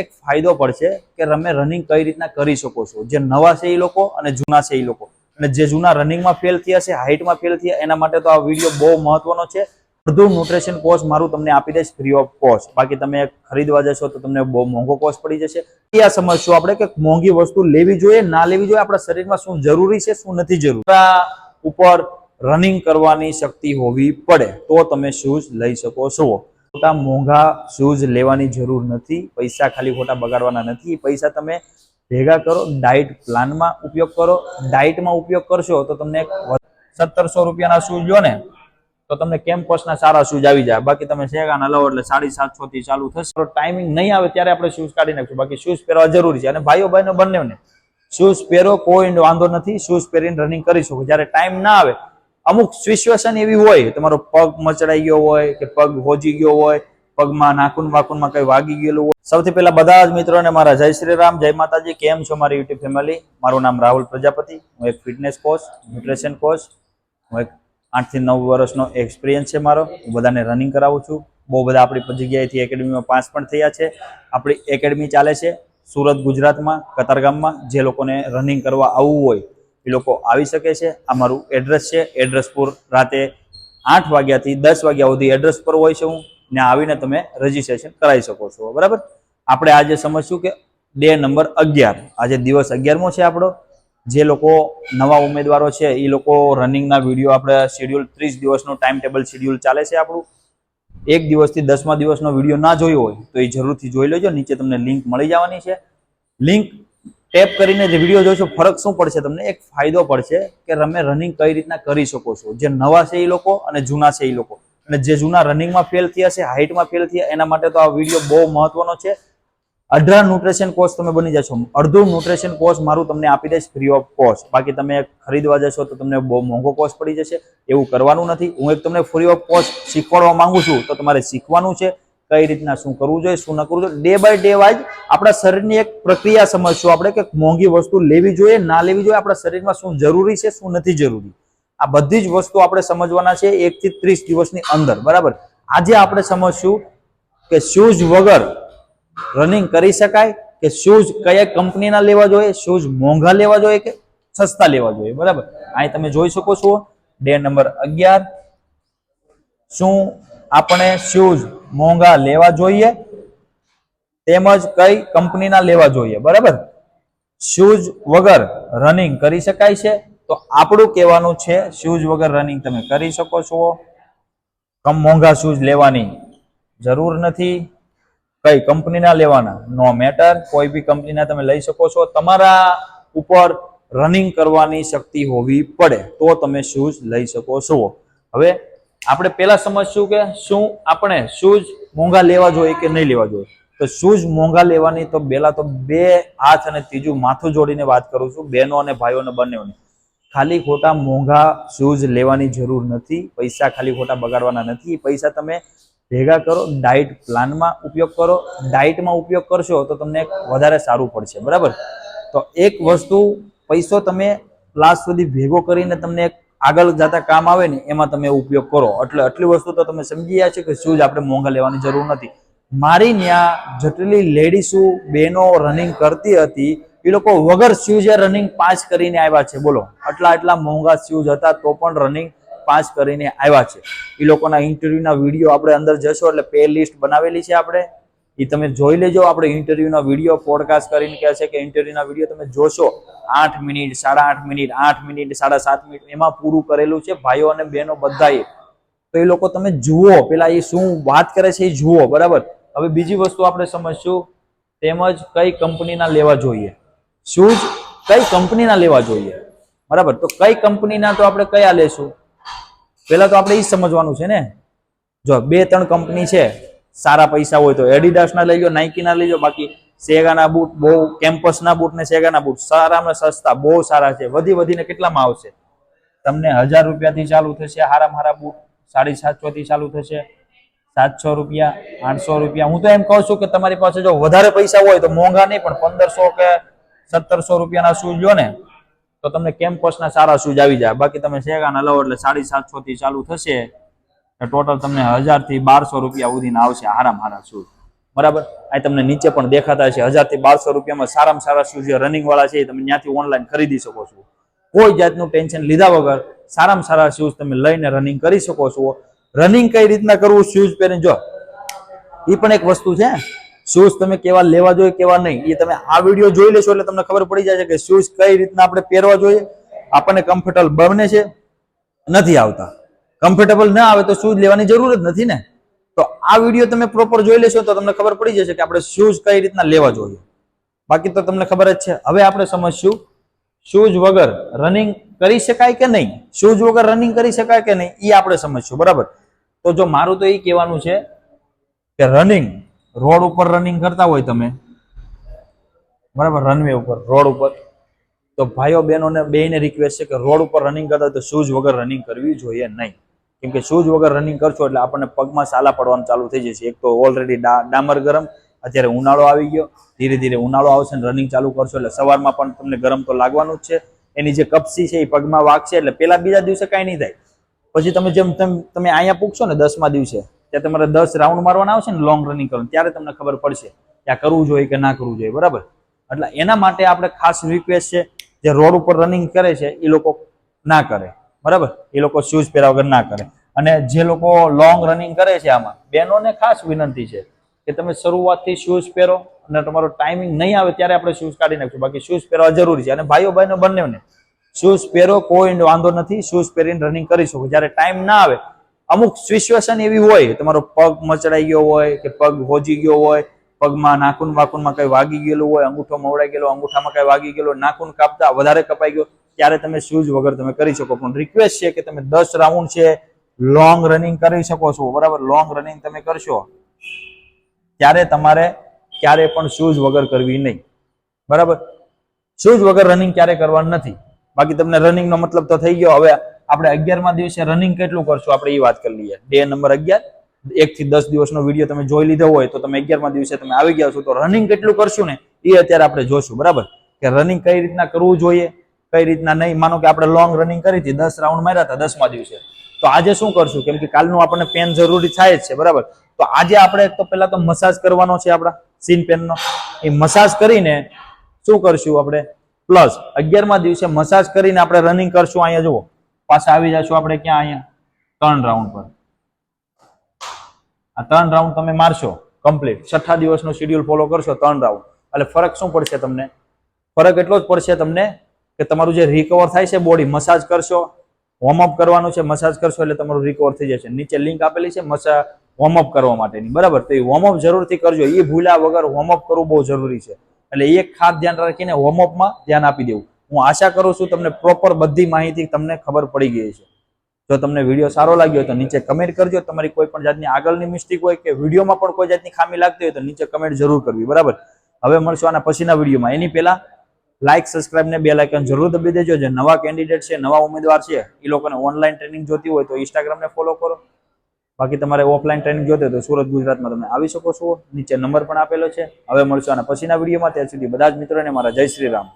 એક ફાયદો પડશે કે તમે રનિંગ કઈ રીતના કરી શકો છો. જે નવા છે એ લોકો અને જૂના છે એ લોકો. અને જે જૂના રનિંગમાં ફેલ થયા છે હાઇટમાં ફેલ થયા, એના માટે તો આ વીડિયો બહુ મહત્વનો છે. બધું ન્યુટ્રિશન કોર્સ મારું તમને આપી દઈશ ફ્રી ઓફ કોસ્ટ બાકી તમે ખરીદવા જશો તો તમને બહુ મોંઘો કોર્સ પડી જશે. એ આ સમજશું આપણે કે મોંઘી વસ્તુ લેવી જોઈએ, ના લેવી જોઈએ, આપણા શરીરમાં શું જરૂરી છે, શું નથી જરૂરી. ઉપર રનિંગ કરવાની શક્તિ હોવી પડે, તો તમે શૂઝ લઈ શકો છો. ખોટા મોંઘા શૂઝ લેવાની જરૂર નથી, પૈસા ખાલી ખોટા બગાડવાના નથી. પૈસા તમે ભેગા કરો ડાયટ પ્લાનમાં ઉપયોગ કરો. ડાયટમાં ઉપયોગ કરશો તો તમને સત્તરસો રૂપિયાના શૂઝ લો ને, તો તમને કેમ્પસના સારા શૂઝ આવી જાય. બાકી તમે શેગાના લો એટલે સાડી સાતસો થી ચાલુ થશે. ટાઈમિંગ નહીં આવે ત્યારે આપણે શૂઝ કાઢી નાખશું. બાકી શૂઝ પહેરવા જરૂરી છે. અને ભાઈઓ બહેનો બંનેને શૂઝ પહેરો, કોઈ વાંધો નથી. શૂઝ પહેરીને રનિંગ કરી શકો. જ્યારે ટાઈમ ના આવે અમુક સિચ્યુએશન એવી હોય, તમારો પગ મચડાઈ ગયો હોય કે પગ હોજી ગયો હોય, પગમાં નાખુન વાકુનમાં કઈ વાગી ગયેલું હોય. સૌથી પહેલા બધા જ મિત્રોને મારા જય શ્રી રામ, જય માતાજી, કેમ છો મારી યુટ્યુબ ફેમિલી? મારું નામ રાહુલ પ્રજાપતિ, હું એક ફિટનેસ કોચ, ન્યુટ્રિશન કોચ, હું એક આઠથી નવ વર્ષનો એક્સપિરિયન્સ છે મારો. હું બધાને રનિંગ કરાવું છું. બહુ બધા આપણી જગ્યાએથી એકેડમીમાં પાસ પણ થયા છે. આપણી એકેડમી ચાલે છે. સુરત, ગુજરાતમાં, કતારગામમાં જે લોકોને રનિંગ કરવા આવવું હોય એ લોકો આવી શકે છે. આ મારું એડ્રેસ છે. એડ્રેસ પર રાતે આઠ વાગ્યાથી દસ વાગ્યા સુધી એડ્રેસ પર હોય છે હું. ને આવીને તમે રજીસ્ટ્રેશન કરાવી શકો છો. બરાબર? આપણે આજે સમજશું કે ડે નંબર અગિયાર. આજે દિવસ અગિયારમો છે આપણો. જે લોકો નવા ઉમેદવારો છે, એ લોકો રનિંગના વીડિયો આપણે શેડ્યુલ ત્રીસ દિવસનો ટાઈમ ટેબલ શેડ્યુલ ચાલે છે આપણું. એક દિવસથી દસમા દિવસનો વીડિયો ના જોયો હોય તો એ જરૂરથી જોઈ લેજો. નીચે તમને લિંક મળી જવાની છે. લિંક ટેપ કરીને જે વીડિયો જોશો, ફરક શું પડશે તમને? એક ફાયદો પડશે કે તમે રનિંગ કઈ રીતના કરી શકો છો? જે નવા છે એ લોકો અને જૂના છે એ લોકો. અને જે જૂના રનિંગમાં ફેલ થયા છે હાઇટમાં ફેલ થયા, એના માટે તો આ વીડિયો બહુ મહત્વનો છે. અઢાર ન્યુટ્રિશન કોર્સ તમે બની જશો. અડધું ન્યુટ્રિશન કોર્સ મારું તમને આપી દઈશ ફ્રી ઓફ કોસ્ટ બાકી તમે ખરીદવા જશો તો તમને બહુ મોંઘો કોર્સ પડી જશે. એવું કરવાનું નથી. હું એક તમને ફ્રી ઓફ કોસ્ટ શીખવાડવા માંગુ છું, તો તમારે શીખવાનું છે. કઈ રીતના શું કરવું જોઈએ, શું ન કરવું જોઈએ. ડે બાય ડે વાઇઝ આપણા શરીરની એક પ્રક્રિયા સમજશું આપણે કે મોંઘી વસ્તુ લેવી જોઈએ, ના લેવી જોઈએ. આપણા શરીરમાં શું જરૂરી છે, શું નથી જરૂરી. આ બધી જ વસ્તુ આપણે સમજવાના છે એક થી ત્રીસ દિવસની અંદર, બરાબર? આજે આપણે સમજશું કે શૂઝ વગર રનિંગ કરી શકાય કે શૂઝ કયા કંપનીના લેવા જોઈએ શૂઝ મોંઘા લેવા જોઈએ કે સસ્તા લેવા જોઈએ, બરાબર? અહીં તમે જોઈ શકો છો ડે નંબર અગિયાર. શું આપણે શૂઝ મોંઘા લેવા જોઈએ, તેમજ કઈ કંપનીના લેવા જોઈએ, બરાબર? શૂઝ વગર રનિંગ કરી શકાય છે. તો આપણું કહેવાનું છે શૂઝ વગર રનિંગ તમે કરી શકો છો. કમ મોંઘા શૂઝ લેવાની જરૂર નથી. કઈ કંપનીના લેવાના નો મેટર કોઈ બી કંપનીના તમે લઈ શકો છો. તમારા ઉપર રનિંગ કરવાની શક્તિ હોવી પડે, તો તમે શૂઝ લઈ શકો છો. હવે આપણે પહેલા સમજશું કે શું આપણે શૂઝ મોંઘા લેવા જોઈએ કે નહીં લેવા જોઈએ. તો શૂઝ મોંઘા લેવાની તો પહેલા તો બે હાથ અને ત્રીજું માથું જોડીને વાત કરું છું, બહેનો અને ભાઈઓને બંનેઓને. ખાલી ખોટા મોંઘા શૂઝ લેવાની જરૂર નથી, પૈસા ખાલી ખોટા બગાડવાના નથી. પૈસા તમે ભેગા કરો, ડાયટ પ્લાનમાં ઉપયોગ કરો. ડાયટમાં ઉપયોગ કરશો તો તમને વધારે સારું પડશે, બરાબર? તો એક વસ્તુ પૈસો તમે લાસ્ટ સુધી ભેગો કરીને તમને એક આગળ જતા કામ આવે ને, એમાં તમે ઉપયોગ કરો. એટલે આટલી વસ્તુ તો તમે સમજી ગયા છે કે શૂઝ આપણે મોંઘા લેવાની જરૂર નથી. મારી ત્યાં જેટલી લેડીસો બેનો રનિંગ કરતી હતી, એ લોકો વગર શૂઝે રનિંગ પાસ કરીને આવ્યા છે. બોલો, આટલા આટલા મોંઘા શૂઝ હતા તો પણ રનિંગ પાસ કરીને આવ્યા છે. એ લોકોના ઇન્ટરવ્યુના વીડિયો આપણે અંદર જશો, એટલે પે લિસ્ટ બનાવેલી છે આપણે. એ તમે જોઈ લેજો, આપણે ઇન્ટરવ્યુના વીડિયો પોડકાસ્ટ કરીને કહે છે કે ઇન્ટરવ્યુના વીડિયો તમે જોશો, આઠ મિનિટ, સાડા આઠ મિનિટ આઠ મિનિટ, સાડા સાત મિનિટ, એમાં પૂરું કરેલું છે ભાઈઓ અને બહેનો બધાએ. તો એ લોકો તમે જુઓ, પેલા એ શું વાત કરે છે એ જુઓ, બરાબર? હવે બીજી વસ્તુ આપણે સમજશું, તેમજ કઈ કંપનીના લેવા જોઈએ. શૂઝ કઈ કંપનીના લેવા જોઈએ? બરાબર? તો કઈ કંપનીના તો આપણે કયા લેશું? પહેલા તો આપણે એ સમજવાનું છે ને? જો, બે ત્રણ કંપની છે સારા પૈસા હોય તો એડિડાસ ના લઈ લો નાઇકી ના લઈ લો બાકી સેગાના બૂટ, બહુ કેમ્પસ ના બૂટ ને સેગાના બૂટ સારામાં સસ્તા, બહુ સારા છે. વધી વધીને કેટલામાં આવશે? તમને હજાર રૂપિયાથી ચાલુ થશે હારા હારા બૂટ, સાડી સાતસો થી ચાલુ થશે, સાતસો રૂપિયા, આઠસો રૂપિયા. હું તો એમ કહું છું કે તમારી પાસે જો વધારે પૈસા હોય તો મોંઘા નહીં, પણ પંદરસો કે સત્તરસો રૂપિયાના શૂઝ લો ને, તો તમને કેમ્પસના સારા શૂઝ આવી જાય. બાકી તમે સેગાના લો એટલે સાડી સાતસો થી ચાલુ થશે. ટોટલ તમને હજારથી બારસો રૂપિયા સુધીના આવશે હારામ હારા શૂઝ બરાબર? આ તમને નીચે પણ દેખાતા છે હજારથી બારસો રૂપિયામાં સારામાં સારા શૂઝ જે રનિંગ વાળા છે તમે ત્યાંથી ઓનલાઈન ખરીદી શકો છો. કોઈ જાતનું ટેન્શન લીધા વગર સારામાં સારા શૂઝ તમે લઈને રનિંગ કરી શકો છો. રનિંગ કઈ રીતના કરવું? શૂઝ પહેરીને જો. એ પણ એક વસ્તુ છે. શૂઝ તમે કેવા લેવા જોઈએ, કેવા નહીં. એ તમે આ વીડિયો જોઈ લેશો એટલે તમને ખબર પડી જાય છે કે શૂઝ કઈ રીતના આપણે પહેરવા જોઈએ. આપણને કમ્ફર્ટેબલ બને છે. નથી આવતા. કમ્ફર્ટેબલ ના આવે તો શૂઝ લેવાની જરૂર જ નથી ને? તો આ વીડિયો તમે પ્રોપર જોઈ લેશો તો તમને ખબર પડી જશે કે આપણે શૂઝ કઈ રીતના લેવા જોઈએ. બાકી તો તમને ખબર જ છે, હવે આપણે સમજશું શૂઝ વગર રનિંગ કરી શકાય કે નહીં? શૂઝ વગર રનિંગ કરી શકાય કે નહીં? એ આપણે સમજશું, બરાબર? તો જો મારું તો એ કહેવાનું છે કે રનિંગ રોડ ઉપર રનિંગ કરતા હોય તમે, બરાબર? રનવે ઉપર, રોડ ઉપર. તો ભાઈઓ બહેનોને બેને રિક્વેસ્ટ છે કે રોડ ઉપર રનિંગ કરતા તો શૂઝ વગર રનિંગ કરવી જોઈએ નહીં. કેમ કે શૂઝ વગર રનિંગ કરશો એટલે આપણને પગમાં સાલા પડવાનું ચાલુ થઈ જશે. એક તો ઓલરેડી ડામર ગરમ, અત્યારે ઉનાળો આવી ગયો. ધીરે ધીરે ઉનાળો આવશે ને રનિંગ ચાલુ કરશો એટલે સવારમાં પણ તમને ગરમ તો લાગવાનું જ છે. એની જે કપસી છે એ પગમાં વાગશે એટલે પેલા બીજા દિવસે કાંઈ નહીં થાય. પછી તમે જેમ તેમ અહીંયા પૂછશો ને દસમા દિવસે, ત્યાં તમારે દસ રાઉન્ડ મારવાના આવશે ને લોંગ રનિંગ કરવાનું. ત્યારે તમને ખબર પડશે આ કરવું જોઈએ કે ના કરવું જોઈએ. બરાબર? એટલે એના માટે આપણે ખાસ રિક્વેસ્ટ છે, જે રોડ ઉપર રનિંગ કરે છે, એ લોકો ના કરે. બરાબર? એ લોકો શૂઝ પહેર્યા વગર ના કરે. અને જે લોકો લોંગ રનિંગ કરે છે આમાં, બહેનોને ખાસ વિનંતી છે કે તમે શરૂઆતથી શૂઝ પહેરો અને તમારો ટાઈમિંગ નહીં આવે ત્યારે આપણે શૂઝ કાઢી નાખશું. બાકી શૂઝ પહેરવા જરૂરી છે. અને ભાઈઓ, બહેનો બંનેને શૂઝ પહેરો, કોઈ વાંધો નથી શૂઝ પહેરીને રનિંગ કરી શકો. જ્યારે ટાઈમ ના આવે, અમુક સિચ્યુએશન એવી હોય, તમારો પગ મચડાઈ ગયો હોય કે પગ હોજી ગયો હોય, પગમાં નાખૂન વાકુનમાં કઈ વાગી ગયેલું હોય, અંગૂઠો મવડાઈ ગયેલો, અંગૂઠામાં કઈ વાગી ગયેલો, નાખૂન કાપતા વધારે કપાઈ ગયો ત્યારે તમે શૂઝ વગર તમે કરી શકો, પણ રિક્વેસ્ટ છે કે તમે દસ રાઉન્ડ છે લોંગ રનિંગ કરી શકો છો. બરાબર? લોંગ રનિંગ તમે કરશો, ત્યારે તમારે ક્યારે પણ શૂઝ વગર કરવી નહીં. બરાબર? શૂઝ વગર રનિંગ ક્યારે કરવાનું નથી. બાકી તમને રનિંગનો મતલબ તો થઈ ગયો. હવે આપણે અગિયારમાં દિવસે રનિંગ કેટલું કરશું? આપણે એ વાત કરી લઈએ. ડે નંબર અગિયાર, એક થી દસ દિવસનો વીડિયો તમે જોઈ લીધો હોય તો તમે અગિયારમાં દિવસે તમે આવી ગયા છો. તો રનિંગ કેટલું કરશું ને? એ અત્યારે આપણે જોશું. બરાબર? કે રનિંગ કઈ રીતના કરવું જોઈએ? કઈ રીતના નહીં? માનો કે આપણે લોંગ રનિંગ કરી હતી, દસ રાઉન્ડ માર્યા હતા દસમા દિવસે. તો આજે શું કરશું? કેમ કે કાલનું આપણને પેન જરૂરી થાય જ છે, બરાબર? તો આજે આપણે તો પહેલા તો મસાજ કરવાનો છે આપણા સીન પેનનો એ મસાજ કરીને શું કરશું આપણે? પ્લસ અગિયારમા દિવસે મસાજ કરીને આપણે રનિંગ કરશું અહીંયા, જુઓ. પાછા આવી જશું આપણે ક્યાં અહીંયા? ત્રણ રાઉન્ડ પર. આ ત્રણ રાઉન્ડ તમે મારશો કમ્પ્લીટ છઠ્ઠા દિવસનો શેડ્યુલ ફોલો કરશો, ત્રણ રાઉન્ડ એટલે ફરક શું પડશે તમને? ફરક એટલો જ પડશે તમને કે તમારું જે રિકવર થાય છે બોડી મસાજ કરશો વોર્મઅપ કરવાનું છે મસાજ કરશો એટલે તમારું રિકવર થઈ જશે. નીચે લિંક આપેલી છે મસા વોર્મઅપ કરવા માટેની. બરાબર? તો એ વોર્મઅપ જરૂરથી કરજો. એ ભૂલ્યા વગર વોર્મઅપ કરવું બહુ જરૂરી છે. એટલે એક ખાસ ધ્યાન રાખીને વોર્મઅપમાં ધ્યાન આપી દેવું. હું આશા કરું છું તમને પ્રોપર બધી માહિતી તમને ખબર પડી ગઈ છે જો તમને વીડિયો સારો લાગ્યો તો નીચે કમેન્ટ કરજો. તમારી કોઈ પણ જાતની આગળની મિસ્ટેક હોય કે વિડીયોમાં પણ કોઈ જાતની ખામી લાગતી હોય તો નીચે કમેન્ટ જરૂર કરવી. બરાબર? હવે મળશું આના પછીના વિડીયોમાં. એની પહેલા લાઇક સબસ્ક્રાઇબ ને બે લાઇકન જરૂર દબી દેજો. જે નવા કેન્ડિડેટ છે, નવા ઉમેદવાર છે, એ લોકોને ઓનલાઈન ટ્રેનિંગ જોતી હોય તો ઇન્સ્ટાગ્રામ ને ફોલો કરો. બાકી તમારે ઓફલાઈન ટ્રેનિંગ જોતી હોય તો સુરત, ગુજરાતમાં તમે આવી શકો છો. નીચે નંબર પણ આપેલો છે. હવે મળશું અને પછીના વિડીયોમાં ત્યાં સુધી બધા જ મિત્રોને મારા જય શ્રી રામ.